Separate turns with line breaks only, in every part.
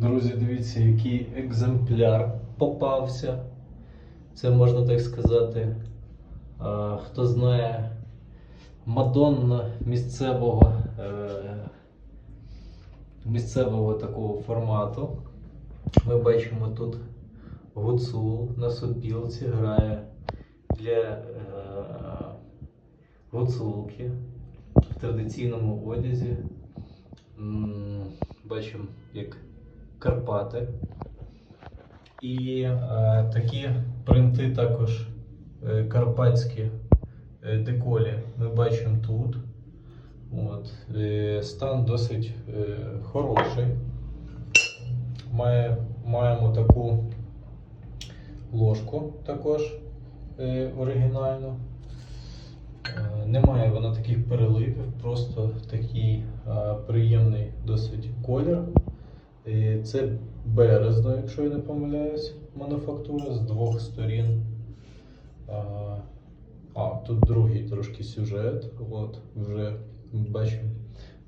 Друзі, дивіться, який екземпляр попався. Це можна так сказати. Хто знає Мадонна місцевого, е, місцевого такого формату. Ми бачимо тут гуцул на сопілці грає для е, гуцулки в традиційному одязі. Бачимо, як Карпати. І е, такі принти також е, карпатські е, деколі ми бачимо тут. От, е, стан досить е, хороший. Має, маємо таку ложку також е, оригінальну. Е, Немає вона таких переливів, просто такий е, приємний досить колір. Це березно, якщо я не помиляюсь, мануфактура з двох сторін. А тут другий трошки сюжет. От, вже бачимо.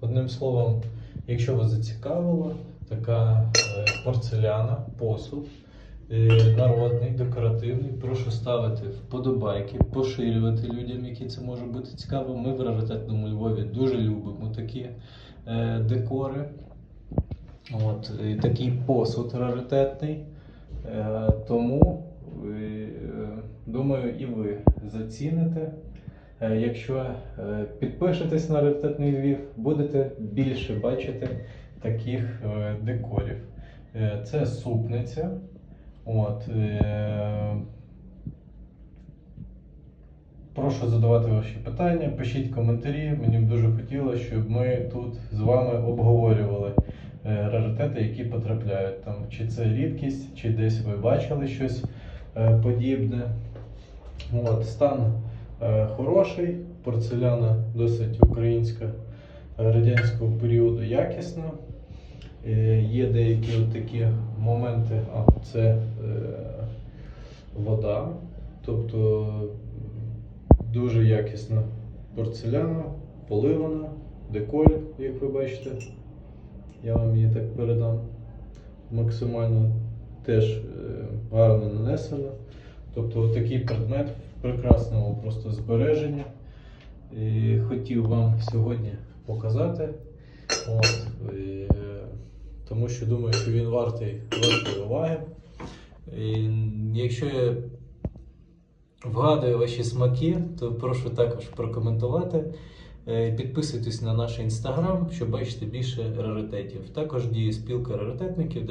Одним словом, якщо вас зацікавило, така е, порцеляна, посуд. е, Народний, декоративний, прошу ставити вподобайки, поширювати людям, які це може бути цікаво. Ми в раритетному Львові дуже любимо такі е, декори. От, і такий посуд раритетний. Е, тому е, думаю, і ви заціните. Е, Якщо е, підпишетесь на раритетний Львів, будете більше бачити таких е, декорів. Е, Це супниця. От, е, Прошу задавати ваші питання, пишіть коментарі. Мені б дуже хотілося, щоб ми тут з вами обговорювали раритети, які потрапляють там. Чи це рідкість, чи десь ви бачили щось е, подібне. От, стан е, хороший, порцеляна досить українська е, радянського періоду якісна. Є деякі такі моменти, а це вода, тобто дуже якісна порцеляна, поливана, деколь, як ви бачите. Я вам її так передам. Максимально теж е, гарно нанесена. Тобто такий предмет в прекрасному просто збереженні. І хотів вам сьогодні показати. От, і, тому що думаю, що він вартий, вартий уваги. І, якщо я вгадую ваші смаки, то прошу також прокоментувати. Е, Підписуйтесь на наш інстаграм, щоб бачити більше раритетів. Також діє спілка раритетників.